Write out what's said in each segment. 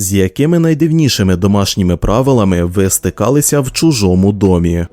З якими найдивнішими домашніми правилами ви стикалися в чужому домі?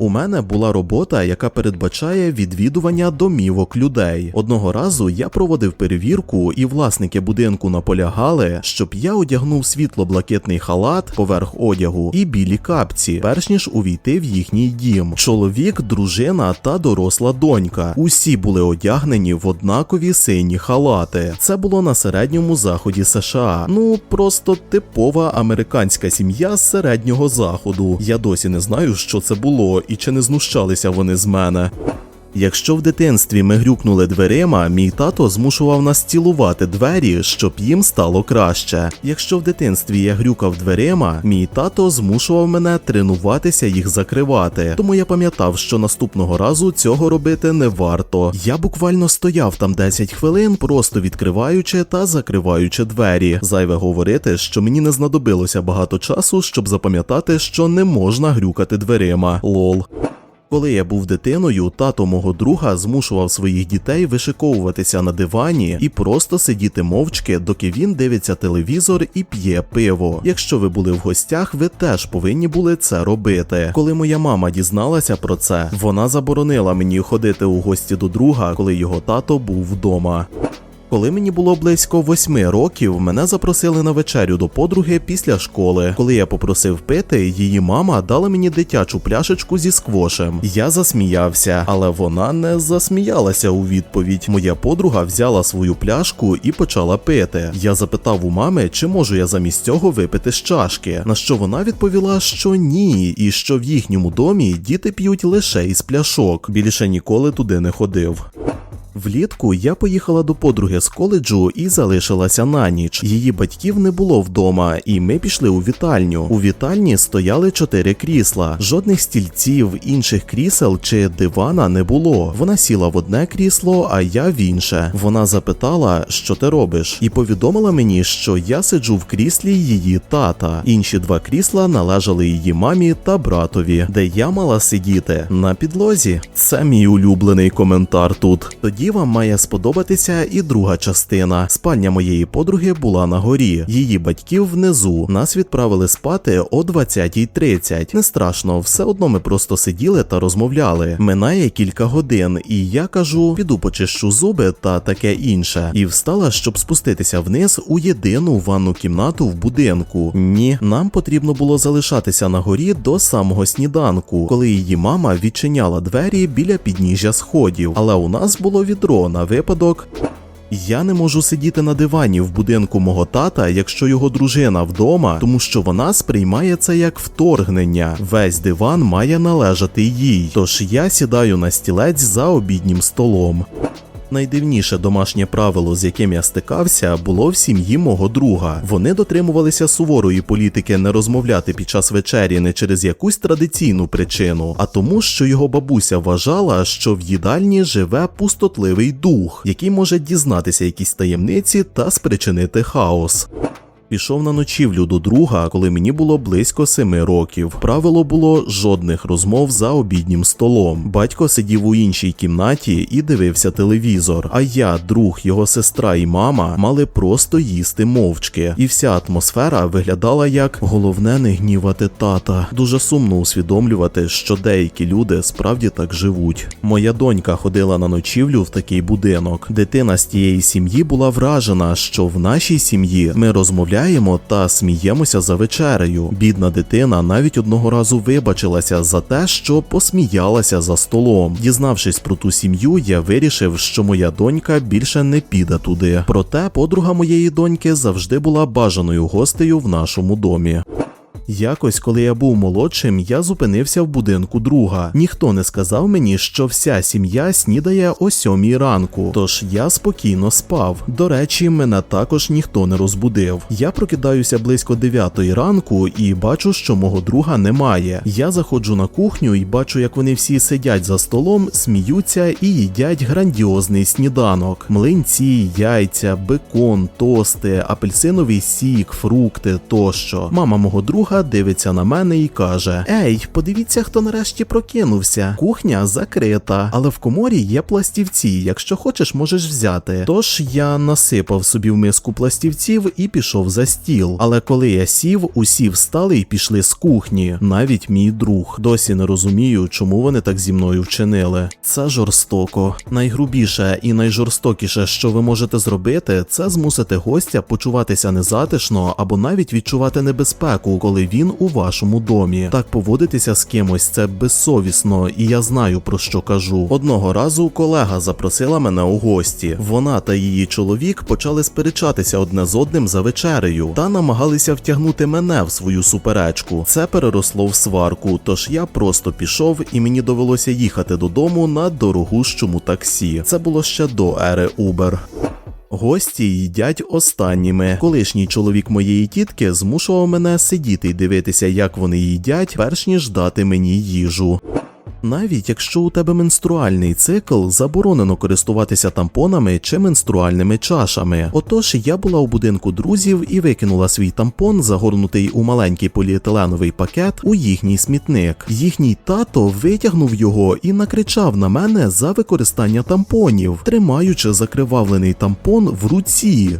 У мене була робота, яка передбачає відвідування домівок людей. Одного разу я проводив перевірку, і власники будинку наполягали, щоб я одягнув світло-блакитний халат поверх одягу і білі капці, перш ніж увійти в їхній дім. Чоловік, дружина та доросла донька. Усі були одягнені в однакові сині халати. Це було на середньому заході США. Ну просто типова американська сім'я з середнього заходу. Я досі не знаю, що це було і чи не знущалися вони з мене. Якщо в дитинстві ми грюкнули дверима, мій тато змушував нас цілувати двері, щоб їм стало краще. Якщо в дитинстві я грюкав дверима, мій тато змушував мене тренуватися їх закривати. Тому я пам'ятав, що наступного разу цього робити не варто. Я буквально стояв там 10 хвилин, просто відкриваючи та закриваючи двері. Зайве говорити, що мені не знадобилося багато часу, щоб запам'ятати, що не можна грюкати дверима. Лол. Коли я був дитиною, тато мого друга змушував своїх дітей вишиковуватися на дивані і просто сидіти мовчки, доки він дивиться телевізор і п'є пиво. Якщо ви були в гостях, ви теж повинні були це робити. Коли моя мама дізналася про це, вона заборонила мені ходити у гості до друга, коли його тато був вдома. Коли мені було близько восьми років, мене запросили на вечерю до подруги після школи. Коли я попросив пити, її мама дала мені дитячу пляшечку зі сквошем. Я засміявся, але вона не засміялася у відповідь. Моя подруга взяла свою пляшку і почала пити. Я запитав у мами, чи можу я замість цього випити з чашки. На що вона відповіла, що ні, і що в їхньому домі діти п'ють лише із пляшок. Більше ніколи туди не ходив. Влітку я поїхала до подруги з коледжу і залишилася на ніч. Її батьків не було вдома, і ми пішли у вітальню. У вітальні стояли чотири крісла, жодних стільців, інших крісел чи дивана не було. Вона сіла в одне крісло, а я в інше. Вона запитала, що ти робиш, і повідомила мені, що я сиджу в кріслі її тата. Інші два крісла належали її мамі та братові, де я мала сидіти на підлозі. Це мій улюблений коментар тут. Тоді вам має сподобатися і друга частина. Спальня моєї подруги була на горі, її батьків внизу. Нас відправили спати о 20.30. Не страшно, все одно ми просто сиділи та розмовляли. Минає кілька годин, і я кажу: піду почищу зуби та таке інше. І встала, щоб спуститися вниз у єдину ванну кімнату в будинку. Ні, нам потрібно було залишатися на горі до самого сніданку, коли її мама відчиняла двері біля підніжжя сходів. Але у нас було відро на випадок. Я не можу сидіти на дивані в будинку мого тата, якщо його дружина вдома, тому що вона сприймає це як вторгнення. Весь диван має належати їй. Тож я сідаю на стілець за обіднім столом. Найдивніше домашнє правило, з яким я стикався, було в сім'ї мого друга. Вони дотримувалися суворої політики не розмовляти під час вечері не через якусь традиційну причину, а тому, що його бабуся вважала, що в їдальні живе пустотливий дух, який може дізнатися якісь таємниці та спричинити хаос. Пішов на ночівлю до друга, коли мені було близько семи років. Правило було жодних розмов за обіднім столом. Батько сидів у іншій кімнаті і дивився телевізор. А я, друг, його сестра і мама мали просто їсти мовчки. І вся атмосфера виглядала як головне не гнівати тата. Дуже сумно усвідомлювати, що деякі люди справді так живуть. Моя донька ходила на ночівлю в такий будинок. Дитина з тієї сім'ї була вражена, що в нашій сім'ї ми розмовляємо та сміємося за вечерею. Бідна дитина навіть одного разу вибачилася за те, що посміялася за столом. Дізнавшись про ту сім'ю, я вирішив, що моя донька більше не піде туди. Проте подруга моєї доньки завжди була бажаною гостею в нашому домі. Якось, коли я був молодшим, я зупинився в будинку друга. Ніхто не сказав мені, що вся сім'я снідає о сьомій ранку, тож я спокійно спав. До речі, мене також ніхто не розбудив. Я прокидаюся близько дев'ятої ранку і бачу, що мого друга немає. Я заходжу на кухню і бачу, як вони всі сидять за столом, сміються і їдять грандіозний сніданок: млинці, яйця, бекон, тости, апельсиновий сік, фрукти тощо. Мама мого друга колега дивиться на мене і каже: Ей, подивіться, хто нарешті прокинувся. Кухня закрита, але в коморі є пластівці. Якщо хочеш, можеш взяти. Тож я насипав собі в миску пластівців і пішов за стіл. Але коли я сів, усі встали і пішли з кухні. Навіть мій друг. Досі не розумію, чому вони так зі мною вчинили. Це жорстоко. Найгрубіше і найжорстокіше, що ви можете зробити, це змусити гостя почуватися незатишно або навіть відчувати небезпеку, коли він у вашому домі. Так поводитися з кимось це безсовісно, і я знаю про що кажу. Одного разу колега запросила мене у гості. Вона та її чоловік почали сперечатися одне з одним за вечерею та намагалися втягнути мене в свою суперечку. Це переросло в сварку, тож я просто пішов і мені довелося їхати додому на дорогущому таксі. Це було ще до ери Uber. Гості їдять останніми. Колишній чоловік моєї тітки змушував мене сидіти й дивитися, як вони їдять, перш ніж дати мені їжу. Навіть якщо у тебе менструальний цикл, заборонено користуватися тампонами чи менструальними чашами. Отож, я була у будинку друзів і викинула свій тампон, загорнутий у маленький поліетиленовий пакет, у їхній смітник. Їхній тато витягнув його і накричав на мене за використання тампонів, тримаючи закривавлений тампон в руці.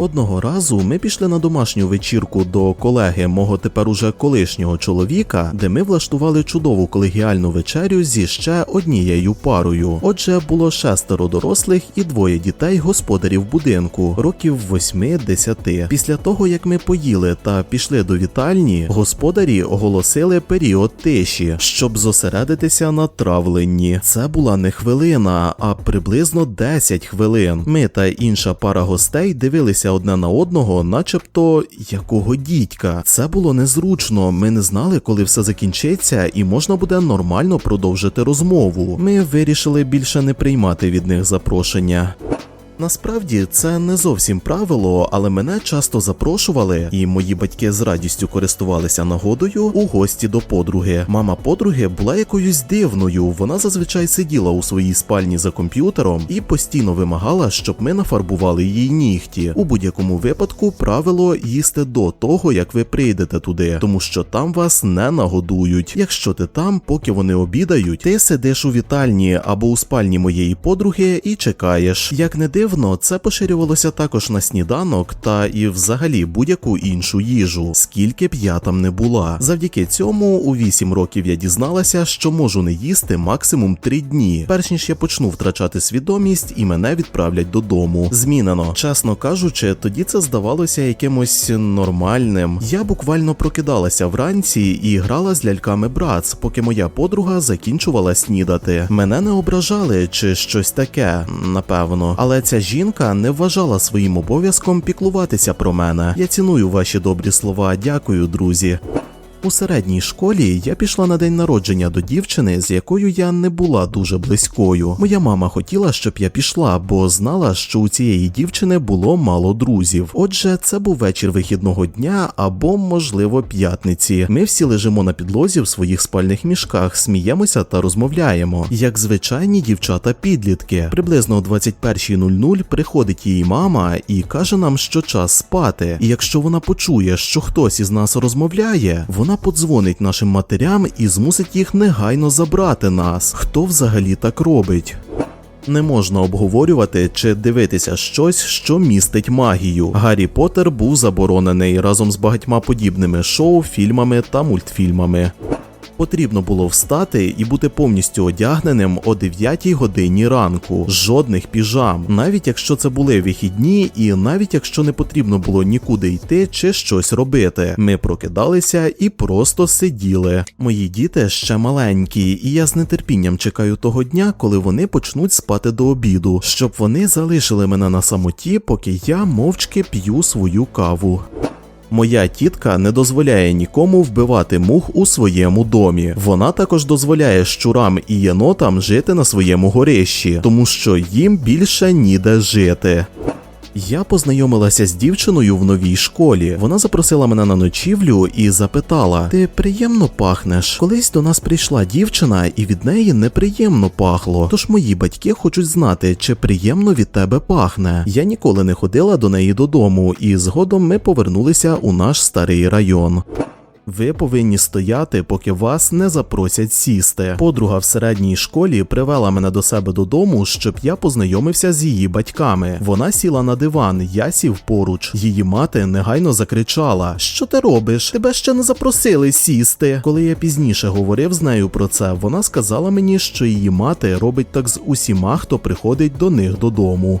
Одного разу ми пішли на домашню вечірку до колеги мого тепер уже колишнього чоловіка, де ми влаштували чудову колегіальну вечерю зі ще однією парою. Отже, було шестеро дорослих і двоє дітей господарів будинку, років 8-10. Після того, як ми поїли та пішли до вітальні, господарі оголосили період тиші, щоб зосередитися на травленні. Це була не хвилина, а приблизно 10 хвилин. Ми та інша пара гостей дивилися одне на одного, начебто якого дідька. Це було незручно. Ми не знали, коли все закінчиться, і можна буде нормально продовжити розмову. Ми вирішили більше не приймати від них запрошення. Насправді це не зовсім правило, але мене часто запрошували, і мої батьки з радістю користувалися нагодою у гості до подруги. Мама подруги була якоюсь дивною. Вона зазвичай сиділа у своїй спальні за комп'ютером і постійно вимагала, щоб ми нафарбували її нігті. У будь-якому випадку правило їсти до того, як ви прийдете туди, тому що там вас не нагодують. Якщо ти там, поки вони обідають, ти сидиш у вітальні або у спальні моєї подруги і чекаєш. Як не дивно, це поширювалося також на сніданок та і взагалі будь-яку іншу їжу, скільки б я там не була. Завдяки цьому у 8 років я дізналася, що можу не їсти максимум 3 дні, перш ніж я почну втрачати свідомість і мене відправлять додому. Змінено, чесно кажучи, тоді це здавалося якимось нормальним. Я буквально прокидалася вранці і грала з ляльками братс, поки моя подруга закінчувала снідати. Мене не ображали чи щось таке, напевно, але ця жінка не вважала своїм обов'язком піклуватися про мене. Я ціную ваші добрі слова. Дякую, друзі. У середній школі я пішла на день народження до дівчини, з якою я не була дуже близькою. Моя мама хотіла, щоб я пішла, бо знала, що у цієї дівчини було мало друзів. Отже, це був вечір вихідного дня або, можливо, п'ятниці. Ми всі лежимо на підлозі в своїх спальних мішках, сміємося та розмовляємо. Як звичайні дівчата-підлітки. Приблизно о 21.00 приходить її мама і каже нам, що час спати. І якщо вона почує, що хтось із нас розмовляє, вона подзвонить нашим матерям і змусить їх негайно забрати нас. Хто взагалі так робить? Не можна обговорювати чи дивитися щось, що містить магію. Гаррі Поттер був заборонений разом з багатьма подібними шоу, фільмами та мультфільмами. Потрібно було встати і бути повністю одягненим о 9 годині ранку. Жодних піжам, навіть якщо це були вихідні, і навіть якщо не потрібно було нікуди йти чи щось робити. Ми прокидалися і просто сиділи. Мої діти ще маленькі, і я з нетерпінням чекаю того дня, коли вони почнуть спати до обіду, щоб вони залишили мене на самоті, поки я мовчки п'ю свою каву. Моя тітка не дозволяє нікому вбивати мух у своєму домі. Вона також дозволяє щурам і єнотам жити на своєму горищі, тому що їм більше ніде жити. Я познайомилася з дівчиною в новій школі. Вона запросила мене на ночівлю і запитала: Ти приємно пахнеш? Колись до нас прийшла дівчина, і від неї неприємно пахло. Тож мої батьки хочуть знати, чи приємно від тебе пахне. Я ніколи не ходила до неї додому, і згодом ми повернулися у наш старий район. Ви повинні стояти, поки вас не запросять сісти. Подруга в середній школі привела мене до себе додому, щоб я познайомився з її батьками. Вона сіла на диван, я сів поруч. Її мати негайно закричала: Що ти робиш? Тебе ще не запросили сісти. Коли я пізніше говорив з нею про це, вона сказала мені, що її мати робить так з усіма, хто приходить до них додому.